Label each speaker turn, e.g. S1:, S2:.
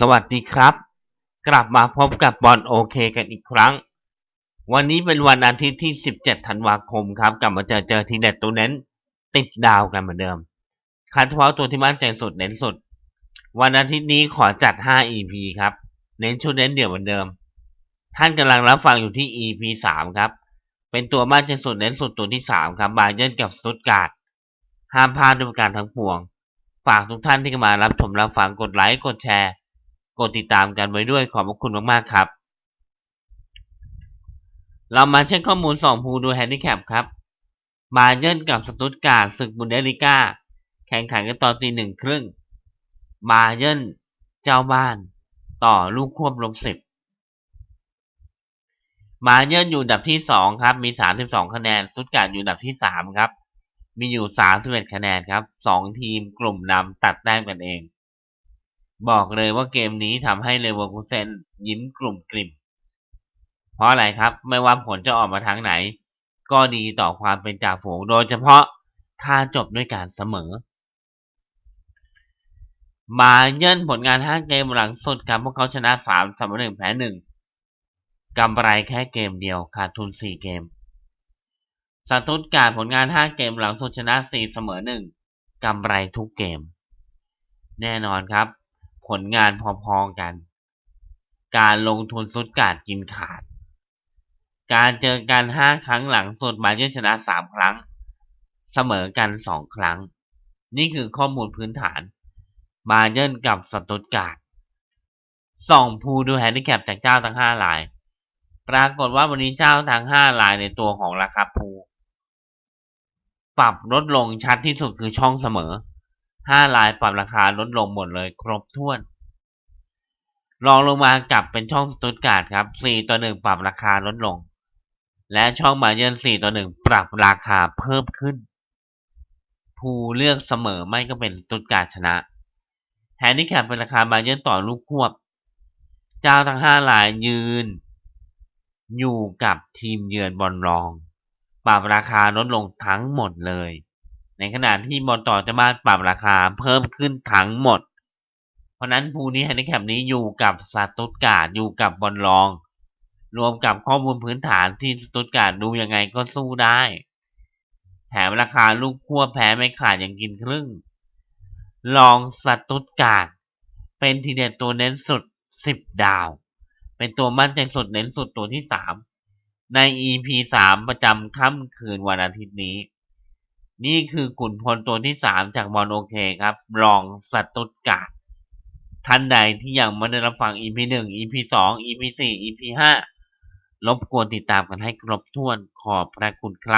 S1: สวัสดีครับ กลับมาพบกับบอลโอเคกันอีกครั้ง วันนี้เป็นวันอาทิตย์ที่ 17 ธันวาคมครับ กลับมาเจอเจอทีเด็ดตัวเน้น ติดดาวกันเหมือนเดิม คัดเฉพาะตัวที่มั่นใจสุดเน้นสุด วันอาทิตย์นี้ขอจัด 5 EP ครับ เน้นชุดเน้นเดี่ยวเหมือนเดิม ท่านกำลังรับฟังอยู่ที่ EP 3 ครับ เป็นตัวมั่นใจสุดเน้นสุดตัวที่ 3 ครับบาเยนกับสตุตการ์ดห้ามพลาดด้วยการทั้งปวง ฝากทุกท่านที่มารับชมรับฟังกดไลค์กดแชร์ กดติดตามกันไว้ด้วยขอบพระคุณมากๆครับ เรามาเช็คข้อมูล2ภูดูแฮนดิแคปครับบาเยิร์นกับสตุตการ์ดศึกบุนเดลิก้า แข่งขันกันตอนตีหนึ่งครึ่งบาเยิร์นเจ้าบ้านต่อลูกควบลบสิบบาเยิร์นอยู่อันดับที่สองครับ มีสามสิบสองคะแนนสตุตการ์ดอยู่อันดับที่สามครับ มีอยู่สามสิบเอ็ดคะแนนครับสองทีมกลุ่มนำตัดแต้มกันเอง บอกเลยว่าเกมนี้ทำให้เลเวอร์คูเซนยิ้มกลุ่มกลิ่ม เพราะอะไรครับ ไม่ว่าผลจะออกมาทางไหน ก็ดีต่อความเป็นจ่าฝูงโดยเฉพาะถ้าจบด้วยการเสมอมาเยินผลงาน 5 เกมหลังสุดครับพวกเขาชนะ3สมอ1แพ้1กำไรแค่เกมเดียวขาดทุน 4 เกมสตุตการผลงาน 5 เกมหลังสุดชนะ 4 เสมอ 1กำไรทุกเกม แน่นอนครับ ผลงานพอๆกัน การลงทุนสุดการ์ดกินขาด การเจอกัน5ครั้งหลังสุดมาเยือนชนะ3ครั้ง เสมอกัน2ครั้ง นี่คือข้อมูลพื้นฐานมาเยินกับสตุตการ์ดส่องภูดูแฮนดิแคปจากเจ้าทั้ง5ลาย ปรากฏว่าวันนี้เจ้าทั้ง5ลายในตัวของราคาภูปรับลดลงชัดที่สุดคือช่องเสมอ 5 ลายปรับราคาลดลงหมดเลยครบถ้วน รองลงมากลับเป็นช่องสตุตการ์ดครับ 4 ต่อ 1 ปรับราคาลดลง และช่องมาเยิน4ต่อ 1 ปรับราคาเพิ่มขึ้น ภูเลือกเสมอไม่ก็เป็นสตุตการ์ดชนะแฮนดิแคปเป็นราคาบาเยนต่อลูกควบ เจ้าทั้งห้ารายยืน อยู่กับทีมเยือนบอลรอง ปรับราคาลดลงทั้งหมดเลย ในขณะที่บอลต่อจะมาปรับราคาเพิ่มขึ้นทั้งหมด เพราะนั้นภูนี้แฮนดิแคปนี้อยู่กับสตุตการ์ดอยู่กับบอลรอง รวมกับข้อมูลพื้นฐานที่สตุตการ์ดดูยังไงก็สู้ได้แถมราคาลูกคั่วแพ้ไม่ขาดอย่างกินครึ่ง ลองสตุตการ์ดเป็นทีเด็ดตัวเน้นสุด 10 ดาว เป็นตัวมั่นใจสุดเน้นสุดตัวที่ 3 ใน EP 3 ประจำค่ำคืนวันอาทิตย์นี้ นี่คือขุนพลตัวที่สามจากมอนโอเคครับ รองสตุตการ์ดท่านใดที่ยังไม่ได้รับฟัง EP 1 EP 2 EP 4 EP 5รบกวนติดตามกันให้ครบถ้วนขอบพระคุณครับ